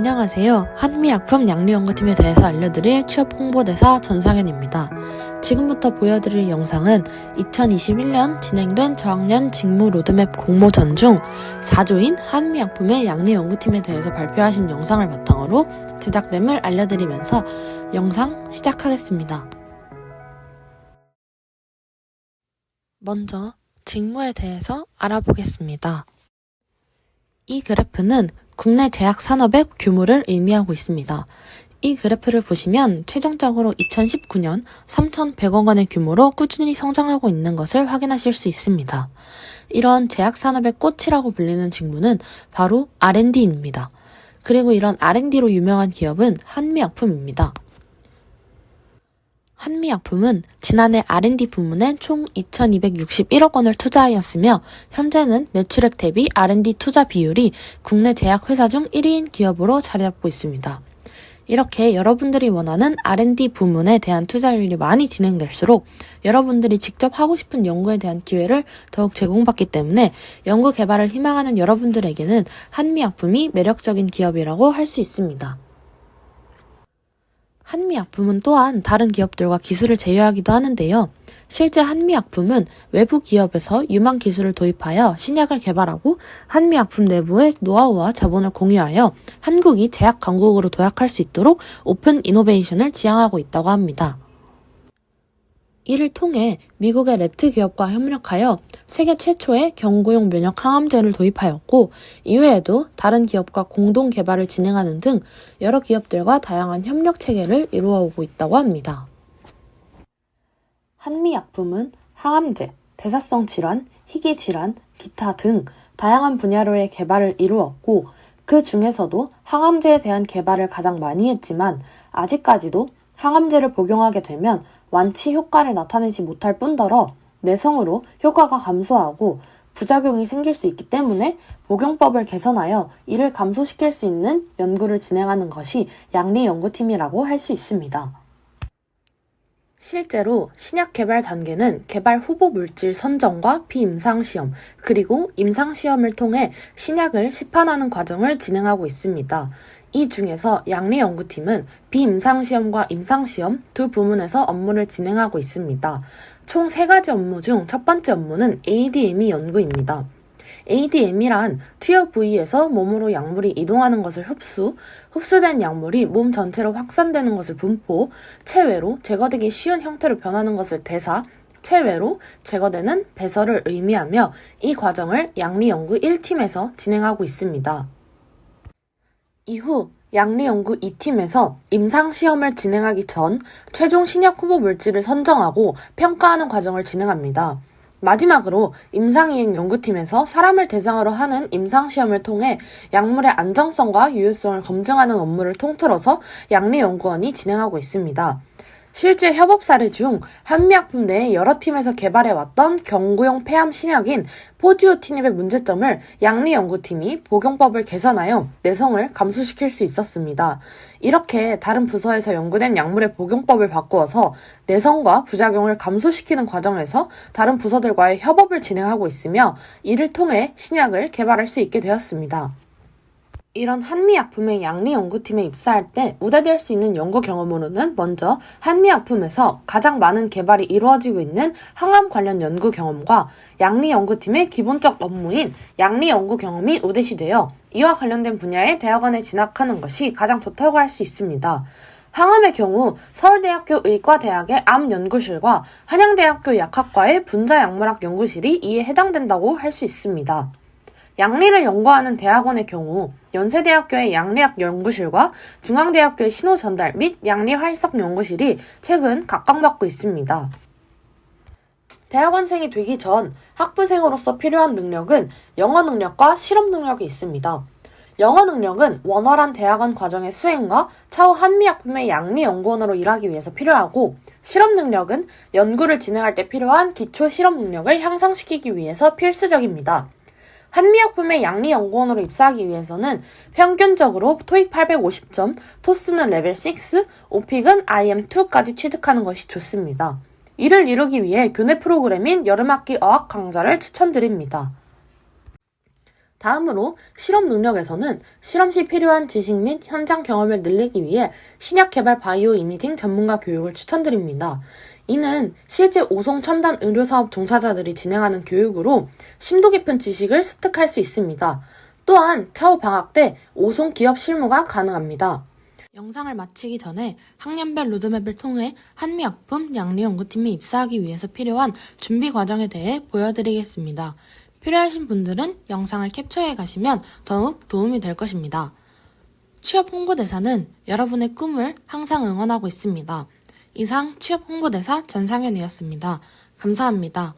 안녕하세요. 한미약품 양리연구팀에 대해서 알려드릴 취업 홍보대사 전상현입니다. 지금부터 보여드릴 영상은 2021년 진행된 저학년 직무 로드맵 공모 전 중 4조인 한미약품의 양리연구팀에 대해서 발표하신 영상을 바탕으로 제작됨을 알려드리면서 영상 시작하겠습니다. 먼저 직무에 대해서 알아보겠습니다. 이 그래프는 국내 제약 산업의 규모를 의미하고 있습니다. 이 그래프를 보시면 최종적으로 2019년 3,100억 원의 규모로 꾸준히 성장하고 있는 것을 확인하실 수 있습니다. 이런 제약 산업의 꽃이라고 불리는 직무는 바로 R&D입니다. 그리고 이런 R&D로 유명한 기업은 한미약품입니다. 한미약품은 지난해 R&D 부문에 총 2,261억 원을 투자하였으며 현재는 매출액 대비 R&D 투자 비율이 국내 제약 회사 중 1위인 기업으로 자리 잡고 있습니다. 이렇게 여러분들이 원하는 R&D 부문에 대한 투자율이 많이 진행될수록 여러분들이 직접 하고 싶은 연구에 대한 기회를 더욱 제공받기 때문에 연구 개발을 희망하는 여러분들에게는 한미약품이 매력적인 기업이라고 할 수 있습니다. 한미약품은 또한 다른 기업들과 기술을 제휴하기도 하는데요. 실제 한미약품은 외부 기업에서 유망 기술을 도입하여 신약을 개발하고 한미약품 내부의 노하우와 자본을 공유하여 한국이 제약 강국으로 도약할 수 있도록 오픈 이노베이션을 지향하고 있다고 합니다. 이를 통해 미국의 레트 기업과 협력하여 세계 최초의 경구용 면역 항암제를 도입하였고 이외에도 다른 기업과 공동 개발을 진행하는 등 여러 기업들과 다양한 협력 체계를 이루어 오고 있다고 합니다. 한미약품은 항암제, 대사성 질환, 희귀 질환, 기타 등 다양한 분야로의 개발을 이루었고 그 중에서도 항암제에 대한 개발을 가장 많이 했지만 아직까지도 항암제를 복용하게 되면 완치 효과를 나타내지 못할 뿐더러 내성으로 효과가 감소하고 부작용이 생길 수 있기 때문에 복용법을 개선하여 이를 감소시킬 수 있는 연구를 진행하는 것이 양리 연구팀이라고 할 수 있습니다. 실제로 신약 개발 단계는 개발 후보 물질 선정과 비임상 시험, 그리고 임상 시험을 통해 신약을 시판하는 과정을 진행하고 있습니다. 이 중에서 양리 연구팀은 비임상 시험과 임상 시험 두 부문에서 업무를 진행하고 있습니다. 총 세 가지 업무 중 첫 번째 업무는 ADME 연구입니다. ADM이란 투여 부위에서 몸으로 약물이 이동하는 것을 흡수, 흡수된 약물이 몸 전체로 확산되는 것을 분포, 체외로 제거되기 쉬운 형태로 변하는 것을 대사, 체외로 제거되는 배설을 의미하며 이 과정을 양리 연구 1팀에서 진행하고 있습니다. 이후 양리연구 2팀에서 임상시험을 진행하기 전 최종 신약 후보 물질을 선정하고 평가하는 과정을 진행합니다. 마지막으로 임상이행 연구팀에서 사람을 대상으로 하는 임상시험을 통해 약물의 안정성과 유효성을 검증하는 업무를 통틀어서 양리연구원이 진행하고 있습니다. 실제 협업 사례 중 한미약품 내 여러 팀에서 개발해왔던 경구용 폐암 신약인 포지오티닙의 문제점을 양리 연구팀이 복용법을 개선하여 내성을 감소시킬 수 있었습니다. 이렇게 다른 부서에서 연구된 약물의 복용법을 바꾸어서 내성과 부작용을 감소시키는 과정에서 다른 부서들과의 협업을 진행하고 있으며 이를 통해 신약을 개발할 수 있게 되었습니다. 이런 한미약품의 양리연구팀에 입사할 때 우대될 수 있는 연구 경험으로는 먼저 한미약품에서 가장 많은 개발이 이루어지고 있는 항암 관련 연구 경험과 양리연구팀의 기본적 업무인 양리연구 경험이 우대시 되어 이와 관련된 분야의 대학원에 진학하는 것이 가장 좋다고 할 수 있습니다. 항암의 경우 서울대학교 의과대학의 암연구실과 한양대학교 약학과의 분자약물학 연구실이 이에 해당된다고 할 수 있습니다. 양리를 연구하는 대학원의 경우 연세대학교의 양리학 연구실과 중앙대학교의 신호 전달 및 양리 활석 연구실이 최근 각광받고 있습니다. 대학원생이 되기 전 학부생으로서 필요한 능력은 영어 능력과 실험 능력이 있습니다. 영어 능력은 원활한 대학원 과정의 수행과 차후 한미약품의 양리 연구원으로 일하기 위해서 필요하고 실험 능력은 연구를 진행할 때 필요한 기초 실험 능력을 향상시키기 위해서 필수적입니다. 한미약품의 양리연구원으로 입사하기 위해서는 평균적으로 토익 850점, 토스는 레벨 6, 오픽은 IM2까지 취득하는 것이 좋습니다. 이를 이루기 위해 교내 프로그램인 여름학기 어학 강좌를 추천드립니다. 다음으로 실험 능력에서는 실험 시 필요한 지식 및 현장 경험을 늘리기 위해 신약 개발 바이오 이미징 전문가 교육을 추천드립니다. 이는 실제 오송 첨단 의료 사업 종사자들이 진행하는 교육으로 심도 깊은 지식을 습득할 수 있습니다. 또한 차후 방학 때 오송 기업 실무가 가능합니다. 영상을 마치기 전에 학년별 로드맵을 통해 한미약품 양리연구팀에 입사하기 위해서 필요한 준비 과정에 대해 보여드리겠습니다. 필요하신 분들은 영상을 캡처해 가시면 더욱 도움이 될 것입니다. 취업 홍보대사는 여러분의 꿈을 항상 응원하고 있습니다. 이상 취업 홍보대사 전상현이었습니다. 감사합니다.